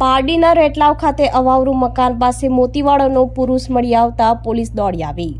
પારડીના રેટલાવ ખાતે અવાવરું મકાન પાસે મોતીવાળાનો પુરુષ મળી આવતા પોલીસ દોડી આવી.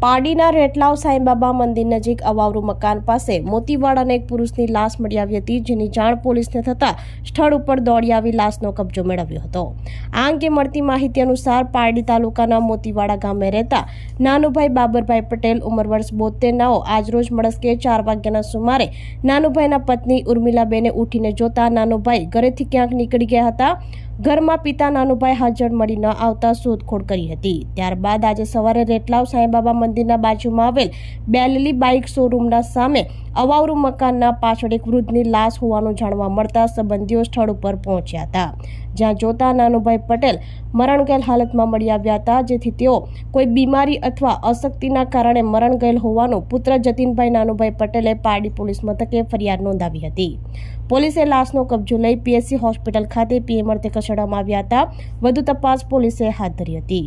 પારડીના રેટલાવ સાંઈબાબા મંદિર નજીક અવાવરું મકાન પાસે મોતીવાળાના એક પુરુષની લાશ મળી આવી હતી, જેની જાણ પોલીસને થતાં સ્થળ ઉપર દોડી આવી લાશનો કબજો મેળવ્યો હતો. આ અંગે મળતી માહિતી અનુસાર પારડી તાલુકાના મોતીવાડા ગામે રહેતા નાનુભાઈ બાબરભાઈ પટેલ ઉંમર વર્ષ બોતેરનાઓ આજરોજ મળસ્કે ચાર વાગ્યાના સુમારે નાનુભાઈના પત્ની ઉર્મિલાબેને ઉઠીને જોતા નાનુભાઈ ઘરેથી ક્યાંક નીકળી ગયા હતા. ઘરમાં પિતા નાનુભાઈ હાજર મળી ન આવતા શોધખોળ કરી હતી. ત્યારબાદ આજે સવારે રેટલાવ સાંઈબાબા મંદિરના બાજુમાં આવેલ બેલલી બાઇક શોરૂમના સામે અવાવરું મકાનના પાછળ એક વૃદ્ધની લાશ હોવાનું જાણવા મળતા સંબંધીઓ સ્થળ ઉપર પહોંચ્યા હતા. જ્યાં જોતા નાનુભાઈ પટેલ મરણ ગયેલ હાલતમાં મળી આવ્યા હતા, જેથી તેઓ કોઈ બીમારી અથવા અશક્તિના કારણે મરણ ગયેલ હોવાનું પુત્ર જતીનભાઈ નાનુભાઈ પટેલે પારડી પોલીસ મથકે ફરિયાદ નોંધાવી હતી. પોલીસે લાશનો કબજો લઈ પીએસસી હોસ્પિટલ ખાતે પીએમ અર્થે ખસેડવામાં આવ્યા હતા. વધુ તપાસ પોલીસે હાથ ધરી હતી.